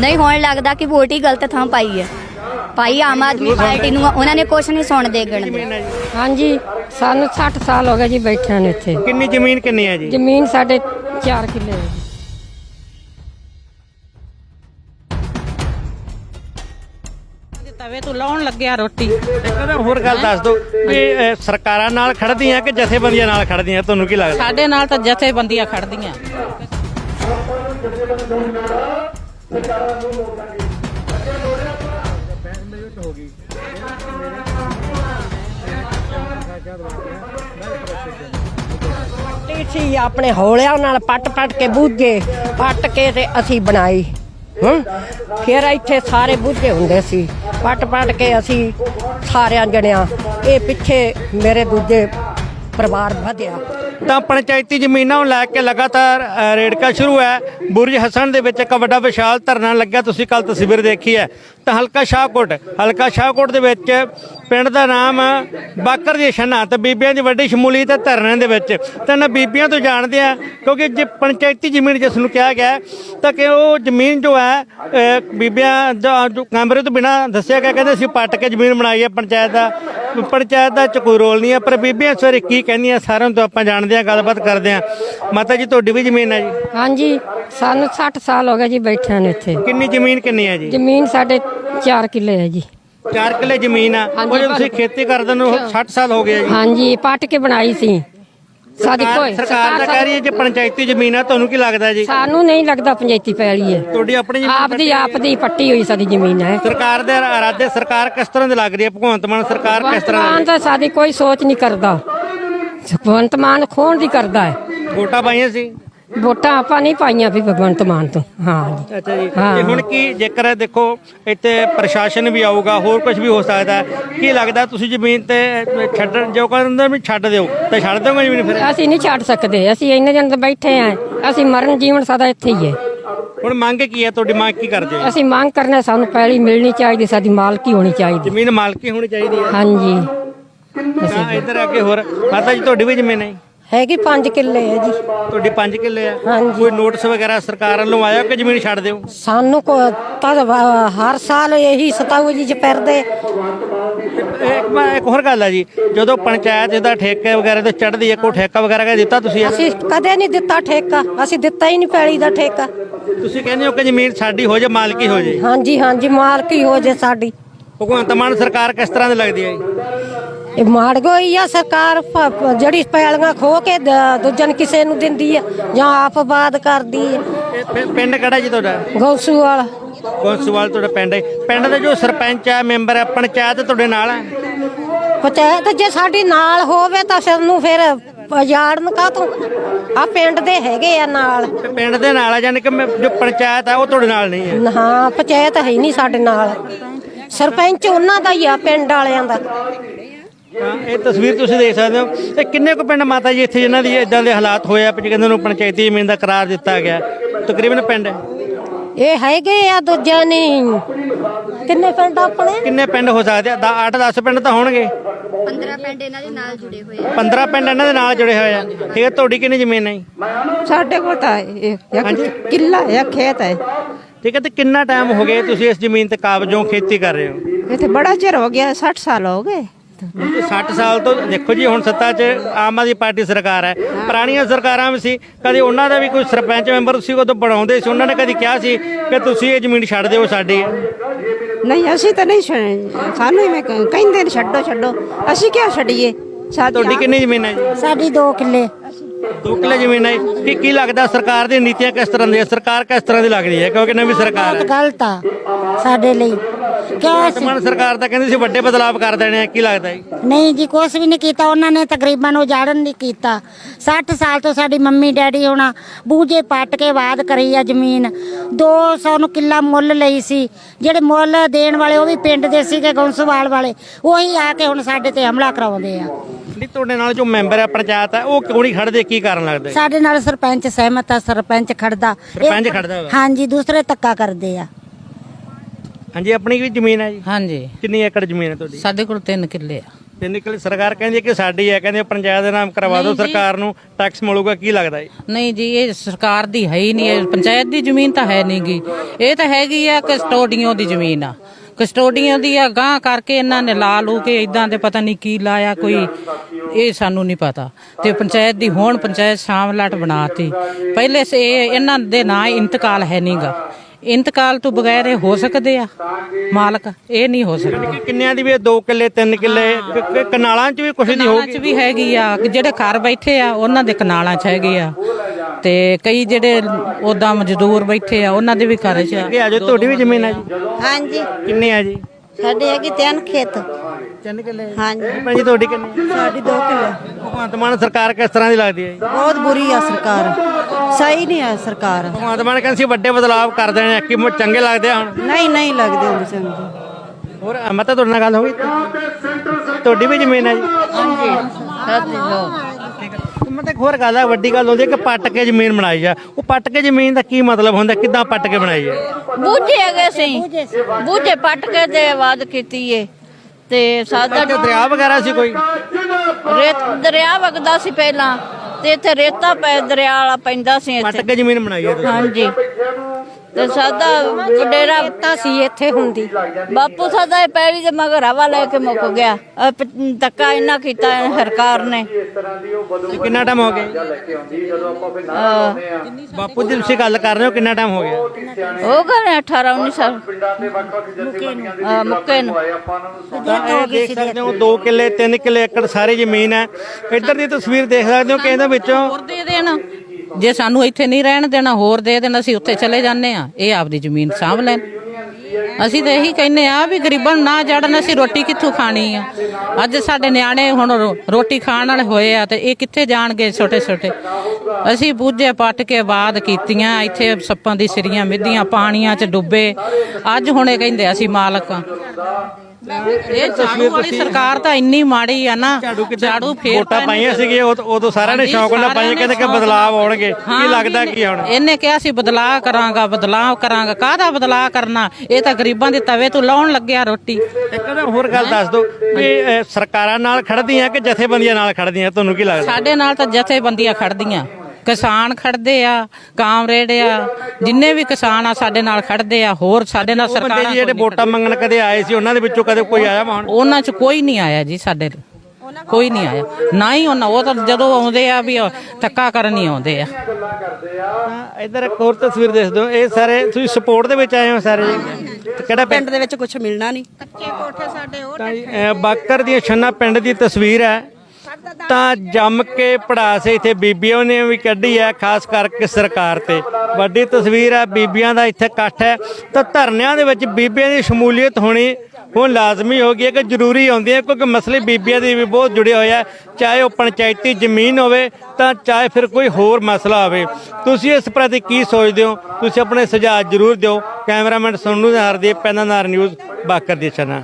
ਨਹੀਂ ਹੁਣ ਲੱਗਦਾ ਕਿ ਵੋਟ ਹੀ ਗਲਤ ਥਾਂ ਪਾਈ ਹੈ। ਪਾਈ ਆਮ ਆਦਮੀ ਪਾਰਟੀ ਨੂੰ ਉਹਨਾਂ ਨੇ ਕੁਛ ਨਹੀਂ ਸੁਣ ਦੇ ਗਣ ਜ਼ਮੀਨ ਹੈ ਜੀ? ਹਾਂਜੀ ਸਾਨੂੰ 60 ਸਾਲ ਹੋ ਗਏ ਜੀ ਬੈਠਿਆਂ ਨੂੰ ਇੱਥੇ। ਕਿੰਨੀ ਜ਼ਮੀਨ ਕਿੰਨੀ ਹੈ ਜੀ? ਜ਼ਮੀਨ ਸਾਡੇ 4 ਕਿੱਲੇ ਹੈ ਜੀ। ਤਵੇ ਤੋਂ ਲਾਉਣ ਲੱਗਿਆ ਰੋਟੀ। ਇੱਕ ਹੋਰ ਗੱਲ ਦੱਸ ਦਿਓ ਵੀ ਸਰਕਾਰਾਂ ਨਾਲ ਖੜਦੀਆਂ ਕਿ ਜਥੇਬੰਦੀਆਂ ਨਾਲ ਖੜਦੀਆਂ? ਤੁਹਾਨੂੰ ਕੀ ਲੱਗਦਾ? ਸਾਡੇ ਨਾਲ ਤਾਂ ਜਥੇਬੰਦੀਆਂ ਖੜਦੀਆਂ। ਮਿੱਟੀ ਸੀ ਆਪਣੇ ਹੌਲਿਆਂ ਨਾਲ ਪੱਟ ਪੱਟ ਕੇ ਬੂਝੇ ਪੱਟ ਕੇ ਤੇ ਅਸੀਂ ਬਣਾਈ। ਹੂੰ? ਫਿਰ ਇੱਥੇ ਸਾਰੇ ਬੂਝੇ ਹੁੰਦੇ ਸੀ। ਪੱਟ ਪੱਟ ਕੇ ਅਸੀਂ ਸਾਰਿਆਂ ਜਣਿਆਂ ਇਹ ਪਿੱਛੇ ਮੇਰੇ ਦੂਜੇ ਪਰਿਵਾਰ ਵਧਿਆ। ਤਾਂ ਪੰਚਾਇਤੀ ਜ਼ਮੀਨਾਂ ਨੂੰ ਲੈ ਕੇ ਲਗਾਤਾਰ ਅ, ਰੇੜਕਾ ਸ਼ੁਰੂ ਹੈ। ਬੁਰਜ ਹਸਨ ਦੇ ਵਿੱਚ ਇੱਕ ਵੱਡਾ ਵਿਸ਼ਾਲ ਧਰਨਾ ਲੱਗਿਆ। ਤੁਸੀਂ ਕੱਲ ਤਸਵੀਰ ਦੇਖੀ ਹੈ। ਤਾਂ ਹਲਕਾ ਸ਼ਾਹਕੋਟ। ਹਲਕਾ ਸ਼ਾਹਕੋਟ ਦੇ ਵਿੱਚ ਪਿੰਡ ਦਾ ਨਾਮ ਬਾਕਰ ਦੀ ਛੰਨਾ ਤੇ ਬੀਬੀਆਂ ਦੀ ਵੱਡੀ ਸ਼ਮੂਲੀਅਤ ਹੈ ਧਰਨੇ ਦੇ ਵਿੱਚ। ਤਾਂ ਇਹਨਾਂ ਬੀਬੀਆਂ ਤੋਂ ਜਾਣਦੇ ਆ ਕਿਉਂਕਿ ਜੇ ਪੰਚਾਇਤੀ ਜ਼ਮੀਨ ਜਿਸ ਨੂੰ ਕਿਹਾ ਗਿਆ ਤਾਂ ਕਿ ਉਹ ਜ਼ਮੀਨ ਜੋ ਹੈ ਅ, ਬੀਬੀਆਂ ਦਾ ਜੋ ਕੈਮਰੇ ਤੋਂ ਬਿਨਾ ਦੱਸਿਆ ਗਿਆ ਕਹਿੰਦੇ ਅਸੀਂ ਪੱਟ ਕੇ ਜ਼ਮੀਨ ਬਣਾਈ ਹੈ ਪੰਚਾਇਤ ਦਾ। ਪੰਚਾਇਤ ਦਾ ਚ ਕੋਈ ਰੋਲ ਨਹੀਂ ਹੈ ਪਰ ਬੀਬੀਆਂ ਸਵੇਰੇ ਕੀ ਕਹਿੰਦੀਆਂ ਸਾਰਿਆਂ ਤੋਂ ਆਪਾਂ ਜਾਣਦੇ ਹਾਂ ਗੱਲਬਾਤ ਕਰਦੇ ਹਾਂ ਮਾਤਾ ਜੀ ਤੁਹਾਡੀ ਵੀ ਜ਼ਮੀਨ ਹੈ ਜੀ? ਹਾਂਜੀ। ਸਾਨੂੰ 60 ਸਾਲ ਹੋ ਗਏ ਜੀ ਬੈਠਿਆਂ ਨੂੰ ਇੱਥੇ। ਕਿੰਨੀ ਜ਼ਮੀਨ ਕਿੰਨੀ ਹੈ ਜੀ? ਜ਼ਮੀਨ ਸਾਡੇ 4 ਕਿੱਲੇ ਹੈ ਜੀ। 4 ਕਿੱਲੇ ਜ਼ਮੀਨ ਆ। ਉਹ ਜੇ ਤੁਸੀਂ ਖੇਤੀ ਕਰਦੇ ਨੂੰ 60 ਸਾਲ ਹੋ ਗਏ ਜੀ। ਹਾਂਜੀ ਪੱਟ ਕੇ ਬਣਾਈ ਸੀ। ਸਾਡੀ ਕੋਈ ਸਰਕਾਰ ਦਾ ਕਹਿ ਰਹੀ ਹੈ ਜੇ ਪੰਚਾਇਤੀ ਜ਼ਮੀਨ ਆ ਤੁਹਾਨੂੰ ਕੀ ਲੱਗਦਾ ਜੀ? ਸਾਨੂੰ ਨਹੀਂ ਲੱਗਦਾ ਪੰਚਾਇਤੀ ਪੈਲੀ ਹੈ। ਤੁਹਾਡੀ ਆਪਣੀ ਜ਼ਮੀਨ ਆਪ ਦੀ ਆਪ ਦੀ ਪੱਟੀ ਹੋਈ ਸਾਡੀ ਜ਼ਮੀਨ ਹੈ। ਸਰਕਾਰ ਦੇ ਇਰਾਦੇ ਸਰਕਾਰ ਕਿਸ ਤਰ੍ਹਾਂ ਦੀ ਲੱਗ ਰਹੀ ਹੈ? ਭਗਵੰਤ ਮਾਨ ਸਰਕਾਰ ਕਿਸ ਤਰ੍ਹਾਂ ਵਰਤਮਾਨ ਤਾਂ ਸਾਡੀ ਕੋਈ ਸੋਚ ਨਹੀਂ ਕਰਦਾ। ਭਗਵੰਤ ਮਾਨ ਖੋਣ ਦੀ ਕਰਦਾ ਹੈ। ਦੀ ਵੋਟਾਂ ਪਾਈਆਂ ਸੀ। ਵੋਟਾਂ ਆਪਾਂ ਨਹੀਂ ਪਾਈਆਂ ਵੀ ਭਗਵੰਤ ਮਾਨ ਤੋਂ। ਹਾਂ ਜੀ। ਅੱਛਾ ਜੀ। ਹਾਂ। ਤੇ ਹੁਣ ਕੀ ਜੇਕਰ ਦੇਖੋ ਇੱਥੇ ਪ੍ਰਸ਼ਾਸਨ ਵੀ ਆਊਗਾ ਹੋਰ ਕੁਝ ਵੀ ਹੋ ਸਕਦਾ ਹੈ। ਕੀ ਲੱਗਦਾ ਤੁਸੀਂ ਜ਼ਮੀਨ ਤੇ ਛੱਡਣ ਜੋ ਕਹਿੰਦੇ ਵੀ ਛੱਡ ਦਿਓ ਤੇ ਛੱਡ ਦਿਓਗੇ ਜ਼ਮੀਨ ਫਿਰ? ਅਸੀਂ ਨਹੀਂ ਛੱਡ ਸਕਦੇ ਅਸੀਂ ਇੰਨੇ ਤਾਂ ਬੈਠੇ ਆਂ ਅਸੀਂ ਮਰਨ ਜੀਵਨ ਸਦਾ ਇੱਥੇ ਹੀ ਹੈ। ਹੁਣ ਮੰਗ ਕੀ ਹੈ ਤੁਹਾਡੀ ਮੰਗ ਕੀ ਕਰਦੇ ਹੋ? ਅਸੀਂ ਮੰਗ ਕਰਨੇ ਸਾਨੂੰ ਪੈਲੀ ਮਿਲਣੀ ਚਾਹੀਦੀ ਸਾਡੀ ਮਾਲਕੀ ਹੋਣੀ ਚਾਹੀਦੀ। ਜ਼ਮੀਨ ਮਾਲਕੀ ਹੋਣੀ ਚਾਹੀਦੀ ਹੈ। ਹਾਂਜੀ। ਤਾਂ ਇੱਧਰ ਅੱਗੇ ਹੋਰ ਮਾਤਾ ਜੀ ਤੁਹਾਡੀ ਵੀ ਜ਼ਮੀਨ ਹੈ? ਹੈਗੀ 5 ਕਿੱਲੇ ਹੈ ਜੀ। ਤੁਹਾਡੀ 5 ਕਿੱਲੇ ਆ। ਹਾਂਜੀ। ਕੋਈ ਨੋਟਿਸ ਵਗੈਰਾ ਸਰਕਾਰ ਵੱਲੋਂ ਆਇਆ ਕਿ ਜ਼ਮੀਨ ਛੱਡ ਦਿਓ? ਸਾਨੂੰ ਕੋ ਤਾਂ ਵ- ਹਰ ਸਾਲ ਇਹੀ ਸਤਾਊ ਜੀ ਚ ਪੈਰਦੇ ਇੱਕ ਮੈਂ ਇੱਕ ਹੋਰ ਗੱਲ ਹੈ ਜੀ ਜਦੋਂ ਪੰਚਾਇਤ ਇਹਦਾ ਠੇਕੇ ਵਗੈਰਾ ਤੇ ਚੜਦੀ ਹੈ ਕੋਈ ਠੇਕਾ ਵਗੈਰਾ ਕਾ ਦਿੱਤਾ ਤੁਸੀਂ? ਅਸੀਂ ਕਦੇ ਨਹੀਂ ਦਿੱਤਾ ਠੇਕਾ ਅਸੀਂ ਦਿੱਤਾ ਹੀ ਨਹੀਂ ਪੈਲੀ ਦਾ ਠੇਕਾ। ਤੁਸੀਂ ਕਹਿੰਦੇ ਹੋ ਕਿ ਜ਼ਮੀਨ ਸਾਡੀ ਹੋ ਜਾ ਮਾਲਕੀ ਹੋ ਜੇ। ਹਾਂਜੀ ਹਾਂਜੀ ਮਾਲਕੀ ਹੋ ਜੇ ਸਾਡੀ। ਭਗਵੰਤ ਮਾਨ ਸਰਕਾਰ ਕਿਸ ਤਰ੍ਹਾਂ ਦੀ ਲੱਗਦੀ ਹੈ ਜੀ? ਇਹ ਮਾੜ ਗਈ ਆ ਸਰਕਾਰ ਪ- ਜਿਹੜੀ ਪੈਲੀਆਂ ਖੋ ਕੇ ਦ- ਦੂਜਨ ਕਿਸੇ ਨੂੰ ਦਿੰਦੀ ਆ ਜਾਂ ਆਪ ਬਾਦ ਕਰਦੀ ਆ। ਇਹ ਪਿੰ- ਪਿੰਡ ਕਿਹੜਾ ਜੀ ਤੁਹਾਡਾ? ਗੌਸੂ ਵਾਲਾ ਗੋਸਵਾਲ ਤੁਹਾਡਾ ਪਿੰਡ ਹੈ। ਪਿੰਡ ਦੇ ਜੋ ਸਰਪੰਚ ਹੈ ਮੈਂਬਰ ਹੈ ਪੰਚਾਇਤ ਤੁਹਾਡੇ ਨਾਲ ਹੈ? ਪੰਚਾਇਤ ਜੇ ਸਾਡੀ ਨਾਲ ਹੋਵੇ ਤਾਂ ਸਾਨੂੰ ਫਿਰ ਉਜਾੜਨ ਕਾ ਤੋਂ ਆ ਪਿੰਡ ਦੇ ਹੈਗੇ ਆ ਨਾਲ। ਤੇ ਪਿੰਡ ਦੇ ਨਾਲ ਹੈ ਯਾਨੀ ਕਿ ਮੈਂ- ਜੋ ਪੰਚਾਇਤ ਹੈ ਉਹ ਤੁਹਾਡੇ ਨਾਲ ਨਹੀਂ ਹੈ? ਹਾਂ ਪੰਚਾਇਤ ਹੈ ਨਹੀਂ ਸਾਡੇ ਨਾਲ। ਸਰਪੰਚ ਉਹਨਾਂ ਦਾ ਹੀ ਆ ਪਿੰਡ ਵਾਲਿਆਂ ਦਾ। ਹਾਂ ਇਹ ਤਸਵੀਰ ਤੁਸੀਂ ਦੇਖ ਸਕਦੇ ਹੋ। ਤੇ ਕਿੰਨੇ ਕੁ ਪਿੰਡ ਮਾਤਾ ਜੀ ਇੱਥੇ ਜਿਨ੍ਹਾਂ ਦੀ ਇਦਾਂ ਦੇ ਹਾਲਾਤ ਹੋਏ ਆ ਵੀ ਕਹਿੰਦੇ ਨੂੰ ਪੰਚਾਇਤੀ ਜ਼ਮੀਨ ਦਾ ਕਰਾਰ ਦਿੱਤਾ ਗਿਆ। ਤਕਰੀਬਨ ਪਿੰਡ? ਇਹ ਹੈਗੇ ਆ ਦੂਜਿਆਂ ਨੇ। ਕਿੰਨੇ ਪਿੰਡ ਆਪਣੇ? ਕਿੰਨੇ ਪਿੰਡ ਹੋ ਸਕਦੇ ਆ? 8 10 ਪਿੰਡ ਤਾਂ ਹੋਣਗੇ। 15 ਪਿੰਡ ਇਹਨਾਂ ਦੇ ਨਾਲ ਜੁੜੇ ਹੋਏ ਆ। 15 ਪਿੰਡ ਇਹਨਾਂ ਦੇ ਨਾਲ ਜੁੜੇ ਹੋਏ ਆ। ਠੀਕ ਹੈ ਤੁਹਾਡੀ ਕਿੰਨੀ ਜ਼ਮੀਨ ਹੈ ਜੀ? ਸਾਡੇ ਕੋਲ ਤਾਂ ਇਹ ਇੱਕ ਕਿੱਲਾ ਹੈ ਖੇਤ ਹੈ। ਠੀਕ ਹੈ ਤੇ ਕਿੰਨਾ ਟਾਈਮ ਹੋ ਗਿਆ ਤੁਸੀਂ ਇਸ ਜ਼ਮੀਨ ਤੇ ਕਾਬਜੋਂ ਖੇਤੀ ਕਰ ਰਹੇ ਹੋ? ਇੱਥੇ ਬੜਾ ਚਿਰ ਹੋ ਗਿਆ 60 ਸਾਲ ਹੋ ਗਏ। 60 ਸਾਲ ਤੋਂ ਦੇਖੋ ਜੀ ਹੁਣ ਸੱਤਾ 'ਚ ਆਮ ਆਦਮੀ ਪਾਰਟੀ ਸਰਕਾਰ ਹੈ। ਪੁਰਾਣੀਆਂ ਸਰਕਾਰਾਂ ਵੀ ਸੀ ਕਦੇ ਉਹਨਾਂ ਦਾ ਵੀ ਕੋਈ ਸਰਪੰਚ ਮੈਂਬਰ ਸੀ ਉਦੋਂ ਬਣਾਉਂਦੇ ਸੀ ਉਹਨਾਂ ਨੇ ਕਦੀ ਕਿਹਾ ਸੀ ਕਿ ਤੁਸੀਂ ਇਹ ਜ਼ਮੀਨ ਛੱਡ ਦਿਓ ਸਾਡੀ? ਨਹੀਂ ਅਸੀਂ ਤਾਂ ਨਹੀਂ ਛੱਡ- ਸਾਨੂੰ ਇਵੇਂ ਕ- ਕਹਿੰਦੇ ਨੇ ਛੱਡੋ ਛੱਡੋ। ਅਸੀਂ ਕਿਉਂ ਛੱਡੀਏ? ਸਾਡੀ ਤੁਹਾਡੀ ਕਿੰਨੀ ਜ਼ਮੀਨ ਹੈ ਜੀ? ਸਾਡੀ 2 ਕਿੱਲੇ। ਦੋ ਕਿੱਲੇ ਜ਼ਮੀਨ ਹੈ। ਕੀ ਕੀ ਲੱਗਦਾ ਸਰਕਾਰ ਦੀਆਂ ਨੀਤੀਆਂ ਕਿਸ ਤਰ੍ਹਾਂ ਦੀਆਂ? ਸਰਕਾਰ ਕਿਸ ਤਰ੍ਹਾਂ ਦੀ ਲੱਗਦੀ ਹੈ? ਕਿਉਂਕਿ ਨਵੀਂ ਸਰਕਾਰ ਹੈ। ਗਲਤ ਆ ਸਾਡੇ ਲਈ। ਵਰਤਮਾਨ ਸਰਕਾਰ ਤਾਂ ਕਹਿੰਦੀ ਸੀ ਵੱਡੇ ਬਦਲਾਵ ਕਰ ਦੇਣੇ ਆ ਕੀ ਲੱਗਦਾ ਜੀ? ਨਹੀਂ ਜੀ ਕੁਛ ਵੀ ਨਹੀਂ ਕੀਤਾ ਉਹਨਾਂ ਨੇ ਤਕਰੀਬਨ ਉਜਾੜਨ ਨਹੀਂ ਕੀਤਾ। 60 ਸਾਲ ਤੋਂ ਸਾਡੀ ਮੰਮੀ ਡੈਡੀ ਹੋਣਾ ਬੂਝੇ ਪੱਟ ਕੇ ਬਾਦ ਕਰੀ ਆ ਜ਼ਮੀਨ। 200 ਨੂੰ ਕਿੱਲਾ ਮੁੱਲ ਲਈ ਸੀ। ਜਿਹੜੇ ਮੁੱਲ ਦੇਣ ਵਾਲੇ ਉਹ ਵੀ ਪਿੰਡ ਦੇ ਸੀਗੇ ਗੌਂਸਵਾਲ ਵਾਲੇ। ਉਹੀ ਆ ਕੇ ਹੁਣ ਸਾਡੇ ਤੇ ਹਮਲਾ ਕਰਾਉਂਦੇ ਆ। ਨਹੀਂ ਤੁਹਾਡੇ ਨਾਲ ਜੋ ਮੈਂਬਰ ਹੈ ਪੰਚਾਇਤ ਹੈ ਉਹ ਕਿਉਂ ਨਹੀਂ ਖੜਦੇ? ਕੀ ਕਾਰਨ ਲੱਗਦਾ ਜੀ? ਸਾਡੇ ਨਾਲ ਸਰਪੰਚ ਸਹਿਮਤ ਆ ਸਰਪੰਚ ਖੜਦਾ। ਸਰਪੰਚ ਖੜਦਾ ਵਾ। ਹਾਂਜੀ ਦੂਸਰੇ ਧੱਕਾ ਕਰਦੇ ਆ। ਹਾਂਜੀ ਆਪਣੀ ਵੀ ਜ਼ਮੀਨ ਹੈ ਜੀ? ਹਾਂਜੀ। ਕਿੰਨੀ ਏਕੜ ਜ਼ਮੀਨ ਹੈ ਤੁਹਾਡੀ? ਸਾਡੇ ਕੋਲ 3 ਕਿੱਲੇ ਆ। ਤਿੰਨ ਕਿੱਲੇ। ਸਰਕਾਰ ਕਹਿੰਦੀ ਹੈ ਕਿ ਸਾਡੀ ਹੈ ਕਹਿੰਦੇ ਪੰਚਾਇਤ ਦੇ ਨਾਮ ਕਰਵਾ ਦਿਓ ਸਰਕਾਰ ਨੂੰ ਟੈਕਸ ਮਿਲੂਗਾ ਕੀ ਲੱਗਦਾ ਜੀ? ਨਹੀਂ ਜੀ ਇਹ ਸਰਕਾਰ ਦੀ ਹੈ ਹੀ ਨਹੀਂ ਇਹ ਪੰਚਾਇਤ ਦੀ ਜ਼ਮੀਨ ਤਾਂ ਹੈ ਨਹੀਂਗੀ ਇਹ ਤਾਂ ਹੈਗੀ ਆ ਕਸਟੋਡੀਓ ਦੀ ਜ਼ਮੀਨ ਆ। ਕਸਟੋਡੀਓ ਦੀ ਆ ਗਾਂ ਕਰਕੇ ਇਹਨਾਂ ਨੇ ਲਾ ਲੂ ਕੇ ਇਦਾਂ ਦੇ ਪਤਾ ਨਹੀਂ ਕੀ ਲਾਇਆ ਕੋਈ ਇਹ ਸਾਨੂੰ ਨਹੀਂ ਪਤਾ। ਤੇ ਪੰਚਾਇਤ ਦੀ ਹੁਣ ਪੰਚਾਇਤ ਸ਼ਾਮਲਾਟ ਬਣਾਤੀ। ਪਹਿਲੇ ਸੇ ਇਹ- ਇਹਨਾਂ ਦੇ ਨਾਂ ਇੰਤਕਾਲ ਹੈ ਨਹੀਂਗਾ ਇੰਤਕਾਲ ਤੋਂ ਬਗੈਰ ਇਹ ਹੋ ਸਕਦੇ ਆ। ਮਾਲਕ ਇਹ ਨਹੀਂ ਹੋ ਸਕਦਾ। ਕਿ ਕਿੰਨਿਆਂ ਦੀ ਵੀ 2 ਕਿੱਲੇ 3 ਕਿੱਲੇ ਕ- ਕ- ਕਨਾਲਾਂ 'ਚ ਵੀ ਕੁਛ ਦੀ ਕਨਾਲਾਂ ਹੋਊਗੀ? 'ਚ ਵੀ ਹੈਗੀ ਆ। ਜਿਹੜੇ ਘਰ ਬੈਠੇ ਆ ਉਹਨਾਂ ਦੇ ਕਨਾਲਾਂ 'ਚ ਹੈਗੇ ਆ। ਤੇ ਕਈ ਜਿਹੜੇ ਉਦਾਂ ਮਜ਼ਦੂਰ ਬੈਠੇ ਆ ਉਹਨਾਂ ਦੇ ਵੀ ਘਰ 'ਚ ਆ। ਆ ਜਾਓ ਤੁਹਾਡੀ ਵੀ ਜ਼ਮੀਨ ਹੈ ਜੀ? ਹਾਂਜੀ। ਕਿੰਨੀ ਹੈ ਜੀ? ਸਾਡੇ ਹੈਗੀ ਤਿੰਨ ਖੇਤ। 3 ਕਿੱਲੇ। ਹਾਂਜੀ। ਭਾਜੀ ਤੁਹਾਡੀ ਕਿੰਨੀ? ਸਾਡੀ ਦੋ ਕਿੱਲੇ। ਭਗਵੰਤ ਮਾਨ ਸਰਕਾਰ ਕਿਸ ਤਰ੍ਹਾਂ ਦੀ ਲੱਗਦੀ ਹੈ ਜੀ? ਬਹੁਤ ਬੁਰੀ ਆ ਸਰਕਾਰ। ਸਹੀ ਨਹੀਂ ਆ ਸਰਕਾਰ। ਭਗਵੰਤ ਮਾਨ ਕਹਿੰਦੇ ਸੀ ਵੱਡੇ ਬਦਲਾਵ ਕਰ ਦੇਣੇ ਕਿ ਮ- ਚੰਗੇ ਲੱਗਦੇ ਆ ਹੁਣ। ਨਹੀਂ ਨਹੀਂ ਲੱਗਦੇ ਹੁੰਦੇ ਚੰਗੇ। ਹੋਰ ਮਤਾ ਤੁਹਾਡੇ ਨਾਲ ਗੱਲ ਹੋ ਗਈ? ਤੁਹਾਡੀ ਵੀ ਜ਼ਮੀਨ ਹੈ ਜੀ। ਮੈਂ ਇੱਕ ਹੋਰ ਗੱਲ ਹੈ ਵੱਡੀ ਗੱਲ ਹੁੰਦੀ ਹੈ ਕਿ ਪੱਟ ਕੇ ਜ਼ਮੀਨ ਬਣਾਈ ਆ। ਉਹ ਪੱਟ ਕੇ ਜ਼ਮੀਨ ਦਾ ਕੀ ਮਤਲਬ ਹੁੰਦਾ ਕਿੱਦਾਂ ਪੱਟ ਕੇ ਬਣਾਈ ਹੈ ਬੂਝੇ ਹੈਗੇ ਸੀ ਬੂਝੇ ਪੱਟ ਕੇ ਤੇ ਆਵਾਜ਼ ਕੀਤੀ ਏ। ਤੇ ਸਾਡਾ ਜੋ ਦਰਿਆ ਵਗੈਰਾ ਸੀ ਕੋਈ? ਰੇਤ ਦਰਿਆ ਵਗਦਾ ਸੀ ਪਹਿਲਾਂ। ਤੇ ਇੱਥੇ ਰੇਤਾ ਪੈ ਦਰਿਆ ਵਾਲਾ ਪੈਂਦਾ ਸੀ ਪੱਟ ਇੱਥੇ। ਕੇ ਜ਼ਮੀਨ ਬਣਾਈ ਹੈ ਤੁਸੀਂ। ਹਾਂਜੀ। ਤੇ ਸਾਡਾ ਵਡੇਰਾ ਤਾਂ ਸੀ ਇੱਥੇ ਹੁੰਦੀ। ਬਾਪੂ ਸਾਡਾ ਇਹ ਪੈੜੀ ਦੇ ਮਗਰ ਹਵਾ ਲੈ ਕੇ ਮੁੱਕ ਗਿਆ। ਅਹ ਪ- ਧੱਕਾ ਇੰਨਾ ਕੀਤਾ ਸਰਕਾਰ ਨੇ। ਤੇ ਕਿੰਨਾ ਟਾਈਮ ਹੋ ਗਿਆ? ਅਹ ਬਾਪੂ ਜੀ ਤੁਸੀਂ ਗੱਲ ਕਰ ਰਹੇ ਹੋ ਕਿੰਨਾ ਟਾਈਮ ਹੋ ਗਿਆ? ਹੋ ਗਏ ਨੇ 18 19 ਸਾਲ। ਅਹ ਮੁੱਕੇ ਨੂੰ। ਤਾਂ ਇਹ ਦੇਖ ਸਕਦੇ ਹੋ 2 ਕਿੱਲੇ 3 ਕਿੱਲੇ ਏਕੜ ਸਾਰੀ ਜ਼ਮੀਨ ਹੈ। ਇੱਧਰ ਦੀ ਤਸਵੀਰ ਦੇਖ ਸਕਦੇ ਹੋ ਕਿ ਇਹਦੇ ਵਿੱਚੋਂ ਹੋਰ ਦੇ ਦੇਣ। ਜੇ ਸਾਨੂੰ ਇੱਥੇ ਨਹੀਂ ਰਹਿਣ ਦੇਣਾ, ਹੋਰ ਦੇ ਦੇਣ, ਅਸੀਂ ਉੱਥੇ ਚਲੇ ਜਾਂਦੇ ਆ ਇਹ ਆਪਦੀ ਜ਼ਮੀਨ ਸਾਂਭ ਲੈਣ। ਅਸੀਂ ਤਾਂ ਇਹੀ ਕਹਿੰਨੇ ਆ ਵੀ ਗਰੀਬਾਂ ਨੂੰ ਨਾ ਜੜਨ, ਅਸੀਂ ਰੋਟੀ ਕਿੱਥੋਂ ਖਾਣੀ ਆ? ਅੱਜ ਸਾਡੇ ਨਿਆਣੇ ਹੁਣ ਰੋਟੀ ਖਾਣ ਵਾਲੇ ਹੋਏ ਆ ਤੇ ਇਹ ਕਿੱਥੇ ਜਾਣਗੇ ਛੋਟੇ ਛੋਟੇ ਅਸੀਂ ਬੂਝੇ ਪੱਟ ਕੇ ਬਾਦ ਕੀਤੀਆਂ, ਇੱਥੇ ਸੱਪਾਂ ਦੀ ਸਿਰੀਆਂ ਮਿੱਧੀਆਂ, ਪਾਣੀਆਂ 'ਚ ਡੁੱਬੇ। ਅੱਜ ਹੁਣ ਇਹ ਕਹਿੰਦੇ ਅਸੀਂ ਮਾਲਕ ਆ ਇਹ ਝਾੜੂ ਵਾਲੀ ਸਰਕਾਰ ਤਾਂ ਇੰਨੀ ਮਾੜੀ ਆ ਨਾ ਝਾੜੂ ਫੇਰ ਵੋਟਾਂ ਪਾਈਆਂ ਸੀਗੀਆਂ ਉਦੋਂ ਸਾਰਿਆਂ ਨੇ ਸ਼ੌਂਕ ਨਾਲ ਪਾਈਆਂ ਕਹਿੰਦੇ ਕਿ ਬਦਲਾਅ ਆਉਣਗੇ। ਕੀ ਲੱਗਦਾ ਕੀ ਹੁਣ? ਇਹਨੇ ਕਿਹਾ ਸੀ ਬਦਲਾਅ ਕਰਾਂਗਾ ਬਦਲਾਅ ਕਰਾਂਗਾ। ਕਾਹਦਾ ਬਦਲਾਅ ਕਰਨਾ? ਇਹ ਤਾਂ ਗਰੀਬਾਂ ਦੇ ਤਵੇ ਤੋਂ ਲਾਉਣ ਲੱਗਿਆ ਰੋਟੀ। ਇੱਕ ਹੋਰ ਗੱਲ ਦੱਸ ਦਿਓ ਕਿ ਅਹ, ਸਰਕਾਰਾਂ ਨਾਲ ਖੜਦੀਆਂ ਕਿ ਜਥੇਬੰਦੀਆਂ ਨਾਲ ਖੜਦੀਆਂ? ਤੁਹਾਨੂੰ ਕੀ ਲੱਗਦਾ? ਸਾਡੇ ਨਾਲ ਤਾਂ ਜਥੇਬੰਦੀਆਂ ਖੜਦੀਆਂ। ਕਿਸਾਨ ਖੜਦੇ ਆ ਕਾਮਰੇਡ ਆ ਜਿੰਨੇ ਵੀ ਕਿਸਾਨ ਆ ਸਾਡੇ ਨਾਲ ਖੜਦੇ ਆ ਹੋਰ ਸਾਡੇ ਨਾਲ ਉਹ ਸਰਕਾਰਾਂ ਜੀ ਜਿਹੜੇ ਵੋਟਾਂ ਮੰਗਣ ਕਦੇ ਆਏ ਸੀ ਉਹਨਾਂ ਦੇ ਵਿੱਚੋਂ ਕਦੇ ਕੋਈ ਆਇਆ ਹੁਣ ਉਹਨਾਂ 'ਚ ਕੋਈ ਨਹੀਂ ਆਇਆ ਜੀ ਸਾਡੇ ਕੋਈ ਨਹੀਂ ਆਇਆ। ਨਾ ਹੀ ਉਹਨਾਂ ਉਹ ਤਾਂ ਜਦੋਂ ਆਉਂਦੇ ਆ ਵੀ ਧੱਕਾ ਕਰਨ ਹੀ ਆਉਂਦੇ ਆ। ਇੱਧਰ ਇੱਕ ਹੋਰ ਤਸਵੀਰ ਦੇਖ ਦਿਓ। ਇਹ ਸਾਰੇ ਤੁਸੀਂ ਸਪੋਰਟ ਦੇ ਵਿੱਚ ਆਏ ਹੋ ਸਾਰੇ? ਕਿਹੜਾ ਪਿੰਡ? ਦੇ ਵਿੱਚ ਕੁਝ ਮਿਲਣਾ ਨਹੀਂ। ਤਾਂ ਜੀ, ਅਹ, ਬਾਕਰ ਦੀਆਂ ਛੰਨਾ ਪਿੰਡ ਦੀ ਤਸਵੀਰ ਹੈ। ਤਾਂ ਜੰਮ ਕੇ ਪੜਾਸ ਇੱਥੇ, ਬੀਬੀਆਂ ਨੇ ਵੀ ਕੱਢੀ ਹੈ ਖਾਸ ਕਰਕੇ ਸਰਕਾਰ ਤੇ। ਵੱਡੀ ਤਸਵੀਰ ਹੈ ਬੀਬੀਆਂ ਦਾ ਇੱਥੇ ਇਕੱਠ ਹੈ। ਤਾਂ ਧਰਨਿਆਂ ਦੇ ਵਿੱਚ ਬੀਬੀਆਂ ਦੀ ਸ਼ਮੂਲੀਅਤ ਹੋਣੀ ਹੁਣ ਲਾਜ਼ਮੀ ਹੋ ਗਈ ਹੈ ਕਿ ਜ਼ਰੂਰੀ ਆਉਂਦੀ ਹੈ, ਕਿਉਂਕਿ ਮਸਲੇ ਬੀਬੀਆਂ ਦੇ ਵੀ ਬਹੁਤ ਜੁੜੇ ਹੋਏ ਆ। ਚਾਹੇ ਉਹ ਪੰਚਾਇਤੀ ਜ਼ਮੀਨ ਹੋਵੇ, ਤਾਂ ਚਾਹੇ ਫਿਰ ਕੋਈ ਹੋਰ ਮਸਲਾ ਹੋਵੇ। ਤੁਸੀਂ ਇਸ ਪ੍ਰਤੀ ਕੀ ਸੋਚਦੇ ਹੋ? ਤੁਸੀਂ ਆਪਣੇ ਸੁਝਾਅ ਜ਼ਰੂਰ ਦਿਓ। ਕੈਮਰਾਮੈਨ ਸੋਨੂ ਦੇ ਹਰਦੀਪ ਪੈਨਾਨਾਰ ਨਿਊਜ਼, ਬਾਕਰ ਦੀ ਛਨਾ